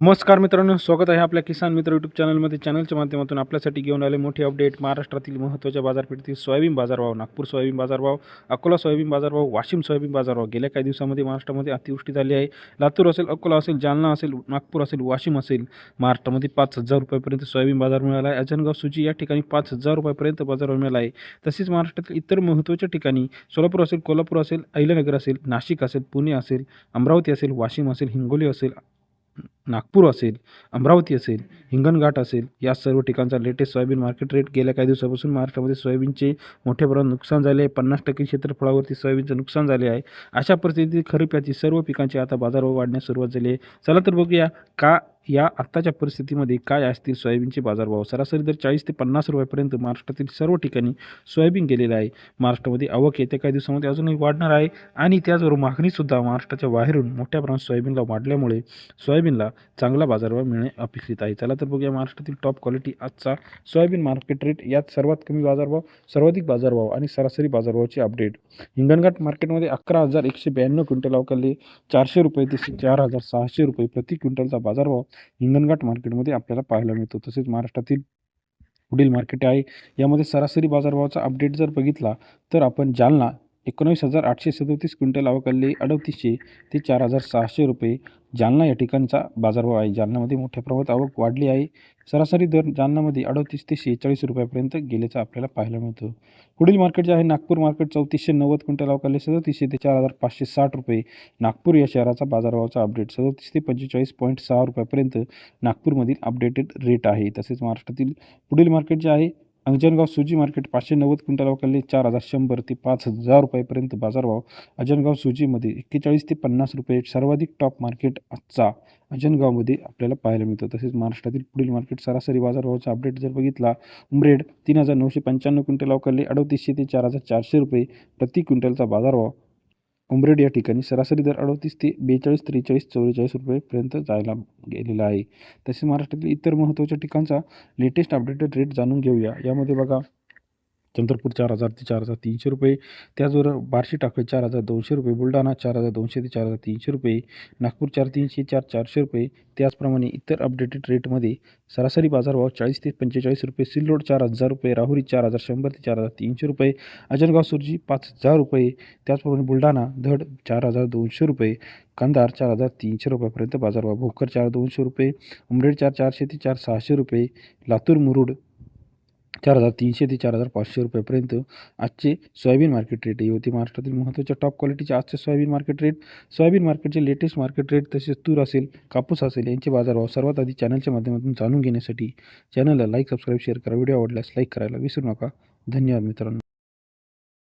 नमस्कार मित्रांनो स्वागत आहे आपल्या किसान मित्र यूट्यूब चॅनलमध्ये. चॅनलच्या माध्यमातून आपल्यासाठी घेऊन आले मोठी अपडेट. महाराष्ट्रातील महत्त्वाच्या बाजारपेठेतील सोयाबीन बाजारभाव नागपूर सोयाबीन बाजारभाव अकोला सोयाबीन बाजारभाव वाशिम सोयाबीन बाजारभाव. गेल्या काही दिवसामध्ये महाराष्ट्रामध्ये अतिवृष्टी झाली आहे. लातूर असेल अकोला असेल जालना असेल नागपूर असेल वाशिम असेल महाराष्ट्रामध्ये पाच हजार रुपयापर्यंत सोयाबीन बाजार मिळाला आहे. अजनगाव सुजी या ठिकाणी पाच हजार रुपयापर्यंत बाजार मिळाला आहे. तसेच महाराष्ट्रातील इतर महत्त्वाच्या ठिकाणी सोलापूर असेल कोल्हापूर असेल अहिल्यानगर असेल नाशिक असेल पुणे असेल अमरावती असेल वाशिम असेल हिंगोली असेल नागपूर असेल अमरावती असेल हिंगणघाट असेल या सर्व ठिकाणचा लेटेस्ट सोयाबीन मार्केट रेट गेल्या काही दिवसापासून महाराष्ट्रामध्ये सोयाबीनचे मोठ्या प्रमाणात नुकसान झाले आहे. पन्नास टक्के क्षेत्रफळावरती सोयाबीनचं नुकसान झाले आहे. अशा परिस्थितीत खरीप याची सर्व पिकांची आता बाजारभाव वाढण्यास सुरुवात झाली आहे. चला तर बघूया का या आत्ताच्या परिस्थितीमध्ये काय असतील सोयाबीनचे बाजारभाव? सरासरी दर चाळीस ते पन्नास रुपयापर्यंत महाराष्ट्रातील सर्व ठिकाणी सोयाबीन गेलेलं आहे. महाराष्ट्रामध्ये आवक येत्या काही दिवसामध्ये अजूनही वाढणार आहे आणि त्याचबरोबर मागणीसुद्धा महाराष्ट्राच्या बाहेरून मोठ्या प्रमाणात सोयाबीनला वाढल्यामुळे सोयाबीनला चांगला बाजारभाव मिळणे अपेक्षित आहे. चला तर बघूया महाराष्ट्रातील टॉप क्वालिटी आजचा सोयाबीन मार्केट रेट यात सर्वात कमी बाजारभाव सर्वाधिक बाजारभाव आणि सरासरी बाजारभावाची अपडेट हिंगणघाट मार्केटमध्ये अकरा हजार एकशे ब्याण्णव क्विंटल अवकाले चारशे रुपये ते चार हजार सहाशे रुपये प्रति क्विंटलचा बाजारभाव हिंगणघाट मार्केटमध्ये आपल्याला पाहायला मिळतो. तसेच महाराष्ट्रातील पुढील मार्केट आहे. यामध्ये सरासरी बाजारभावाचा अपडेट जर बघितला तर आपण जालना एकोणवीस हजार आठशे सदोतीस क्विंटल अवकाले अडतीसशे ते चार हजार सहाशे रुपये. जालना या ठिकाणचा बाजारभाव आहे. जालनामध्ये मोठ्या प्रमाणात आवक वाढली आहे. सरासरी दर जालनामध्ये अडतीस ते शेहेचाळीस रुपयापर्यंत गेल्याचं आपल्याला पाहायला मिळतं. पुढील मार्केट जे आहे नागपूर मार्केट चौतीसशे नव्वद क्विंटल अवकाले सदतीसशे ते चार हजार पाचशे साठ रुपये. नागपूर या शहराचा बाजारभावाचा अपडेट सदतीस ते पंचेचाळीस पॉईंट सहा रुपयापर्यंत नागपूरमधील अपडेटेड रेट आहे. तसेच महाराष्ट्रातील पुढील मार्केट जे आहे अंजनगाव सुजी मार्केट पाचशे नव्वद क्विंटल अवकाले चार हजार शंभर ते पाच हजार रुपयापर्यंत बाजारभाव. अजनगाव सुजीमध्ये एक्केचाळीस ते पन्नास रुपये सर्वाधिक टॉप मार्केट आजचा अजनगावमध्ये आपल्याला पाहायला मिळतं. तसेच महाराष्ट्रातील पुढील मार्केट सरासरी बाजारभावाचा अपडेट जर बघितला उमरेड तीन हजार नऊशे पंच्याण्णव क्विंटल अवकाले अडतीसशे ते चार हजार चारशे रुपये प्रति क्विंटलचा बाजारभाव. उमरेड या ठिकाणी सरासरी दर अडतीस ते बेचाळीस त्रेचाळीस चव्वेचाळीस रुपयेपर्यंत जायला गेलेला आहे. तसेच महाराष्ट्रातील इतर महत्त्वाच्या ठिकाणचा लेटेस्ट अपडेटेड रेट जाणून घेऊया. यामध्ये बघा चंद्रपूर चार हजार ते चार हजार तीनशे रुपये त्याचबरोबर बार्शी टाकळी चार हजार दोनशे रुपये बुलढाणा चार हजार दोनशे ते चार हजार तीनशे रुपये नागपूर चार तीनशे चार चारशे रुपये त्याचप्रमाणे इतर अपडेटेड रेटमध्ये सरासरी बाजारभाव चाळीस ते पंचेचाळीस रुपये सिल्लोड चार हजार रुपये राहुरी चार हजार शंभर ते चार हजार तीनशे रुपये अजनगाव सुरजी पाच हजार रुपये त्याचप्रमाणे बुलढाणा धड चार हजार दोनशे रुपये कंधार चार हजार तीनशे रुपयापर्यंत बाजारभाव भोकर चार दोनशे रुपये उमरेड चार चारशे ते चार सहाशे रुपये लातूर मुरुड चार हजार तीनशे ते चार हजार पाचशे रुपयापर्यंत आजचे सोयाबीन मार्केट रेट हे होते महाराष्ट्रातील महत्त्वाच्या टॉप क्वालिटीचे आजचे सोयाबीन मार्केट रेट सोयाबीन मार्केटचे लेटेस्ट मार्केट रेट तसेच तूर असेल कापूस असेल यांचे बाजारभाव सर्वात आधी चॅनलच्या माध्यमातून जाणून घेण्यासाठी चॅनलला लाईक सबस्क्राईब शेअर करा. व्हिडिओ आवडल्यास लाईक करायला विसरू नका. धन्यवाद मित्रांनो.